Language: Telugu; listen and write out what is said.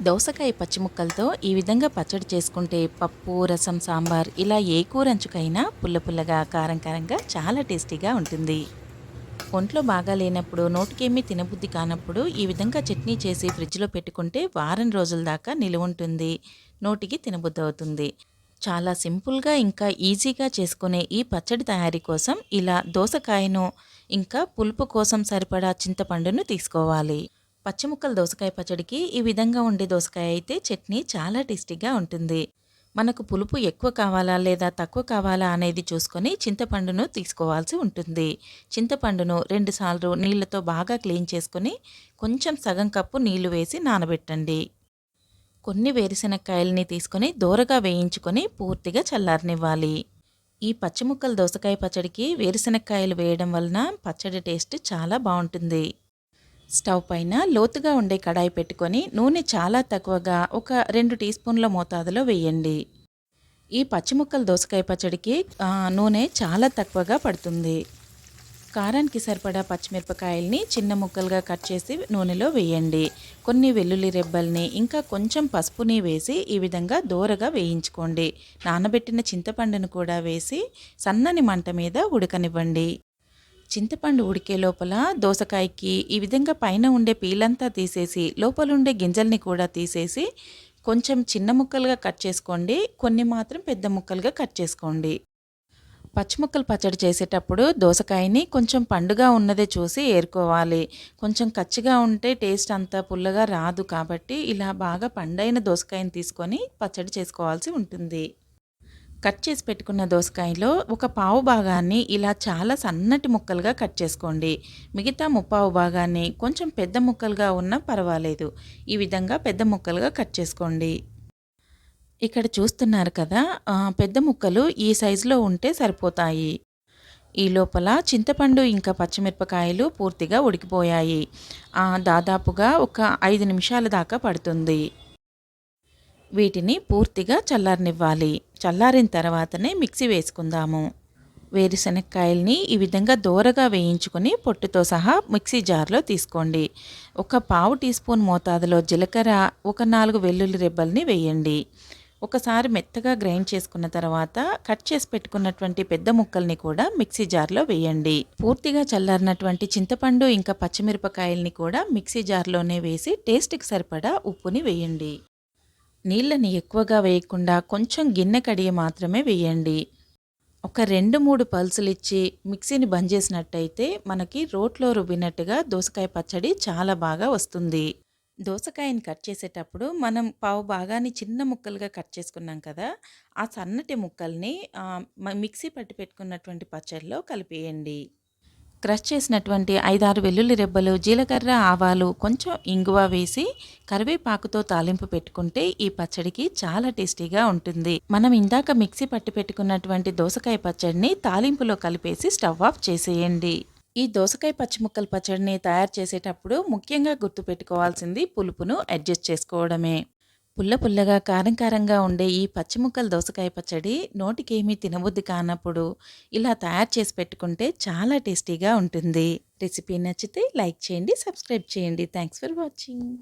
దోసకాయ పచ్చి ముక్కలతో ఈ విధంగా పచ్చడి చేసుకుంటే పప్పు రసం సాంబార్ ఇలా ఏ కూరంచుకైనా పుల్ల పుల్లగా కారం కారంగా చాలా టేస్టీగా ఉంటుంది. ఒంట్లో బాగా లేనప్పుడు నోటికేమీ తినబుద్ధి కానప్పుడు ఈ విధంగా చట్నీ చేసి ఫ్రిడ్జ్లో పెట్టుకుంటే వారం రోజుల దాకా నిలువ ఉంటుంది నోటికి తినబుద్ధి అవుతుంది. చాలా సింపుల్గా ఇంకా ఈజీగా చేసుకునే ఈ పచ్చడి తయారీ కోసం ఇలా దోసకాయను ఇంకా పులుపు కోసం సరిపడా చింతపండును తీసుకోవాలి. పచ్చిముక్కల దోసకాయ పచ్చడికి ఈ విధంగా ఉండే దోసకాయ అయితే చట్నీ చాలా టేస్టీగా ఉంటుంది. మనకు పులుపు ఎక్కువ కావాలా లేదా తక్కువ కావాలా అనేది చూసుకొని చింతపండును తీసుకోవాల్సి ఉంటుంది. చింతపండును రెండుసార్లు నీళ్ళతో బాగా క్లీన్ చేసుకొని కొంచెం సగం కప్పు నీళ్ళు వేసి నానబెట్టండి. కొన్ని వేరుశెనక్కాయలని తీసుకొని దూరగా వేయించుకొని పూర్తిగా చల్లారనివ్వాలి. ఈ పచ్చిముక్కల దోసకాయ పచ్చడికి వేరుశెనక్కాయలు వేయడం వలన పచ్చడి టేస్ట్ చాలా బాగుంటుంది. స్టవ్ పైన లోతుగా ఉండే కడాయి పెట్టుకొని నూనె చాలా తక్కువగా ఒక రెండు టీ స్పూన్ల మోతాదులో వేయండి. ఈ పచ్చిముక్కల దోసకాయ పచ్చడికి నూనె చాలా తక్కువగా పడుతుంది. కారానికి సరిపడా పచ్చిమిరపకాయల్ని చిన్న ముక్కలుగా కట్ చేసి నూనెలో వేయండి. కొన్ని వెల్లుల్లి రెబ్బల్ని ఇంకా కొంచెం పసుపుని వేసి ఈ విధంగా దోరగా వేయించుకోండి. నానబెట్టిన చింతపండును కూడా వేసి సన్నని మంట మీద ఉడకనివ్వండి. చింతపండు ఉడికే లోపల దోసకాయకి ఈ విధంగా పైన ఉండే పీలంతా తీసేసి లోపల ఉండే గింజల్ని కూడా తీసేసి కొంచెం చిన్న ముక్కలుగా కట్ చేసుకోండి. కొన్ని మాత్రం పెద్ద ముక్కలుగా కట్ చేసుకోండి. పచ్చిముక్కలు పచ్చడి చేసేటప్పుడు దోసకాయని కొంచెం పండుగా ఉన్నదే చూసి ఏరుకోవాలి. కొంచెం కచ్చిగా ఉంటే టేస్ట్ అంత పుల్లగా రాదు కాబట్టి ఇలా బాగా పండైన దోసకాయని తీసుకొని పచ్చడి చేసుకోవాల్సి ఉంటుంది. కట్ చేసి పెట్టుకున్న దోసకాయలో ఒక పావు భాగాన్ని ఇలా చాలా సన్నటి ముక్కలుగా కట్ చేసుకోండి. మిగతా ముప్పావు భాగాన్ని కొంచెం పెద్ద ముక్కలుగా ఉన్నా పర్వాలేదు. ఈ విధంగా పెద్ద ముక్కలుగా కట్ చేసుకోండి. ఇక్కడ చూస్తున్నారు కదా పెద్ద ముక్కలు ఈ సైజులో ఉంటే సరిపోతాయి. ఈ లోపల చింతపండు ఇంకా పచ్చిమిరపకాయలు పూర్తిగా ఉడికిపోయాయి. దాదాపుగా ఒక ఐదు నిమిషాల దాకా పడుతుంది. వీటిని పూర్తిగా చల్లారనివ్వాలి. చల్లారిన తర్వాతనే మిక్సీ వేసుకుందాము. వేరుశనక్కాయల్ని ఈ విధంగా దోరగా వేయించుకొని పొట్టుతో సహా మిక్సీ జార్లో తీసుకోండి. ఒక పావు టీ స్పూన్ మోతాదులో జీలకర్ర ఒక నాలుగు వెల్లుల్లి రెబ్బల్ని వేయండి. ఒకసారి మెత్తగా గ్రైండ్ చేసుకున్న తర్వాత కట్ చేసి పెట్టుకున్నటువంటి పెద్ద ముక్కల్ని కూడా మిక్సీ జార్లో వేయండి. పూర్తిగా చల్లారినటువంటి చింతపండు ఇంకా పచ్చిమిరపకాయల్ని కూడా మిక్సీ జార్లోనే వేసి టేస్ట్కి సరిపడా ఉప్పుని వేయండి. నీళ్ళని ఎక్కువగా వేయకుండా కొంచెం గిన్నె కడిగి మాత్రమే వేయండి. ఒక రెండు మూడు పల్సులు ఇచ్చి మిక్సీని బంద్ చేసినట్టయితే మనకి రోట్లో రుబ్బినట్టుగా దోసకాయ పచ్చడి చాలా బాగా వస్తుంది. దోసకాయని కట్ చేసేటప్పుడు మనం పావు భాగాన్ని చిన్న ముక్కలుగా కట్ చేసుకున్నాం కదా ఆ సన్నటి ముక్కల్ని మిక్సీ పట్టి పెట్టుకున్నటువంటి పచ్చడిలో కలిపేయండి. క్రష్ చేసినటువంటి ఐదారు వెల్లుల్లి రెబ్బలు జీలకర్ర ఆవాలు కొంచెం ఇంగువ వేసి కరివేపాకుతో తాలింపు పెట్టుకుంటే ఈ పచ్చడికి చాలా టేస్టీగా ఉంటుంది. మనం ఇందాక మిక్సీ పట్టి పెట్టుకున్నటువంటి దోసకాయ పచ్చడిని తాలింపులో కలిపేసి స్టవ్ ఆఫ్ చేసేయండి. ఈ దోసకాయ పచ్చిముక్కల పచ్చడిని తయారు చేసేటప్పుడు ముఖ్యంగా గుర్తుపెట్టుకోవాల్సింది పులుపును అడ్జస్ట్ చేసుకోవడమే. పుల్ల పుల్లగా కారం కారంగా ఉండే ఈ పచ్చిముక్కల దోసకాయ పచ్చడి నోటికేమీ తినబుద్ధి కానప్పుడు ఇలా తయారు చేసి పెట్టుకుంటే చాలా టేస్టీగా ఉంటుంది. రెసిపీ నచ్చితే లైక్ చేయండి సబ్స్క్రైబ్ చేయండి. Thanks for watching.